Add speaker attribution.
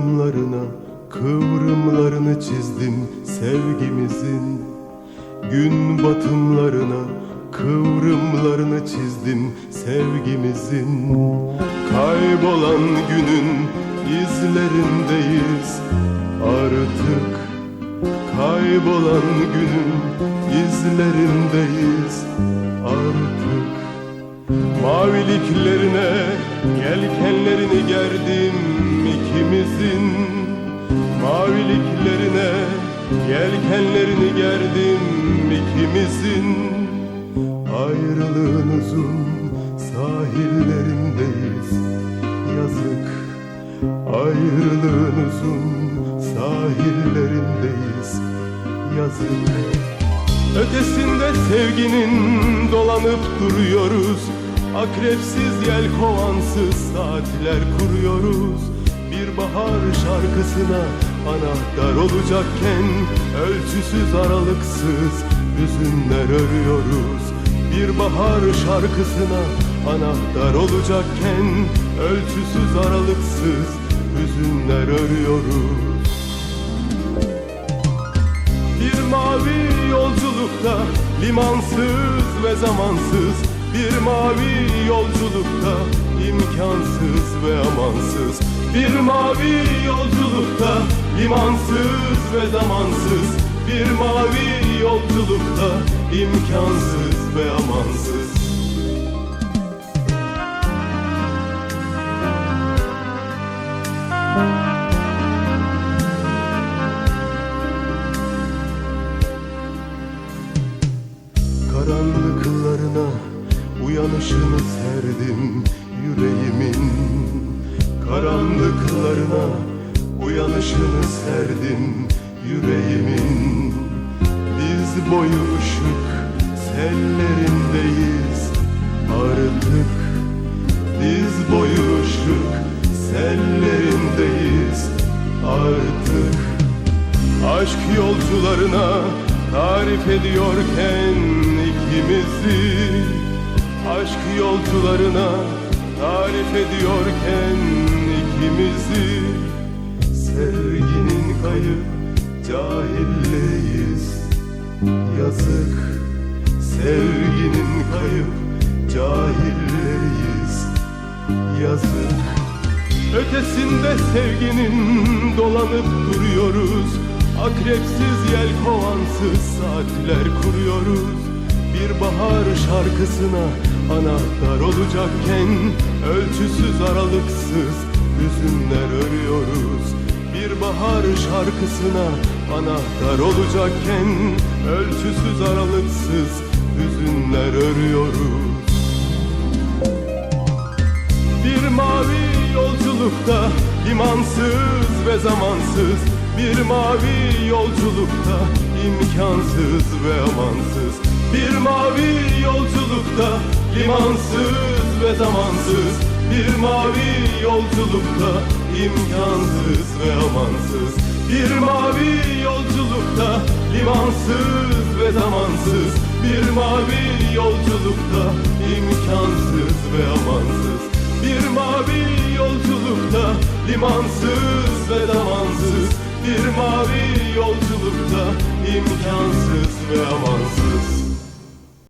Speaker 1: batımlarına kıvrımlarını çizdim sevgimizin. Gün batımlarına kıvrımlarını çizdim sevgimizin. Kaybolan günün izlerindeyiz. Artık Kaybolan günün izlerindeyiz. Artık Maviliklerine yelkenlerini gerdim ikimizin Maviliklerine yelkenlerini gerdim ikimizin Ayrılığın uzun sahillerindeyiz. Yazık Ayrılığın uzun sahillerindeyiz. Yazık. Ötesinde sevginin dolanıp duruyoruz. Akrepsiz yelkovansız saatler kuruyoruz Bir bahar şarkısına anahtar olacakken Ölçüsüz aralıksız hüzünler örüyoruz. Bir bahar şarkısına anahtar olacakken Ölçüsüz aralıksız hüzünler örüyoruz. Bir mavi yolculukta limansız ve zamansız Bir mavi yolculukta imkansız ve amansız. Bir mavi yolculukta limansız ve zamansız. Bir mavi yolculukta imkansız ve amansız. Karanlıklarına uyanışını serdim yüreğimin Karanlıklarına uyanışını serdim yüreğimin. Biz boyu ışık sellerindeyiz artık. Diz boyu ışık sellerindeyiz artık. Aşk yolcularına tarif ediyorken ikimizi Aşk yolcularına tarif ediyorken ikimizi Sevginin kayıp cahilleyiz. Yazık. Sevginin kayıp cahilleyiz. Yazık. Ötesinde sevginin dolanıp duruyoruz. Akrepsiz yelkovansız saatler kuruyoruz. Bir bahar şarkısına anahtar olacakken Ölçüsüz aralıksız hüzünler örüyoruz. Bir bahar şarkısına anahtar olacakken Ölçüsüz aralıksız hüzünler örüyoruz. Bir mavi yolculukta limansız ve zamansız Bir mavi yolculukta imkansız ve amansız Bir mavi yolculukta limansız ve zamansız Bir mavi yolculukta imkansız ve amansız. Bir mavi yolculukta limansız ve zamansız. Bir mavi yolculukta imkansız ve amansız. Bir mavi yolculukta limansız ve zamansız. Bir mavi yolculukta imkansız ve amansız